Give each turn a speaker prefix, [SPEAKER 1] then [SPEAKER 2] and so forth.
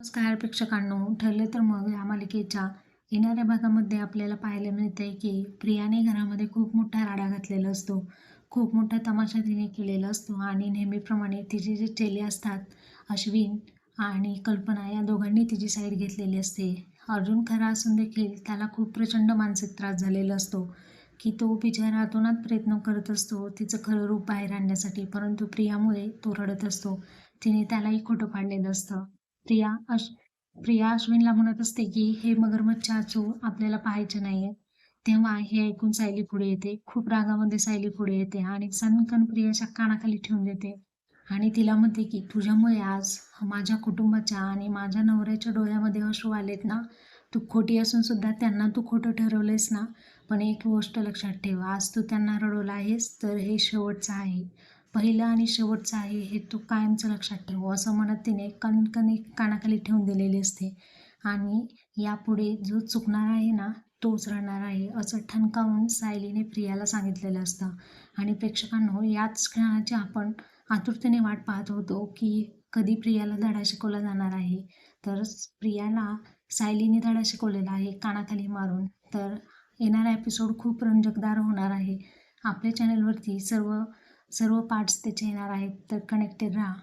[SPEAKER 1] नमस्कार प्रेक्षकांनो. ठरले तर मग या मालिकेच्या येणाऱ्या भागामध्ये आपल्याला पाहायला मिळते की प्रियाने घरामध्ये खूप मोठा राडा घातलेला असतो. खूप मोठा तमाशा तिने केलेला असतो आणि नेहमीप्रमाणे तिचे जे चेले असतात अश्विन आणि कल्पना या दोघांनी तिची साईड घेतलेली असते. अर्जुन खरा असून देखील त्याला खूप प्रचंड मानसिक त्रास झालेला असतो की तो बिचारा अतोनात प्रयत्न करत असतो तिचं खरं रूप बाहेर आणण्यासाठी परंतु प्रियामुळे तो रडत असतो. तिने त्यालाही खोटं पाडलेलं असतं. प्रिया अश प्रिया अश्विनला म्हणत असते की हे मगरमच्छ आचू आपल्याला पाहायचे नाहीये. तेव्हा हे ऐकून सायली पुढे येते. खूप रागामध्ये सायली पुढे येते आणि सनकन प्रियाच्या कानाखाली ठेवून देते. आणि तिला म्हणते की तुझ्यामुळे आज माझ्या कुटुंबाच्या आणि माझ्या नवऱ्याच्या डोळ्यामध्ये अश्रू आलेत ना? तू खोटी असून सुद्धा त्यांना तू खोटं ठरवलंयस ना? पण एक गोष्ट लक्षात ठेव. आज तू त्यांना रडवलं आहेस तर हे शेवटचं आहे. पहिलं आणि शेवटचा आहे हे तू कायमचं लक्षात ठेव असं म्हणत तिने कणकण एक कानाखाली ठेवून दिलेली असते. आणि यापुढे जो चुकणार आहे ना तोच राहणार आहे असं ठणकावून सायलीने प्रियाला सांगितलेलं असतं. आणि प्रेक्षकांनो याच क्षणाची आपण आतुरतेने वाट पाहत होतो की कधी प्रियाला धडा शिकवला जाणार आहे. तर प्रियाला सायलीने धडा शिकवलेला आहे कानाखाली मारून. तर येणारा एपिसोड खूप रंजकदार होणार आहे. आपल्या चॅनलवरती सर्व सर्व पार्ट्स त्याचे येणार आहेत तर कनेक्टेड राहा.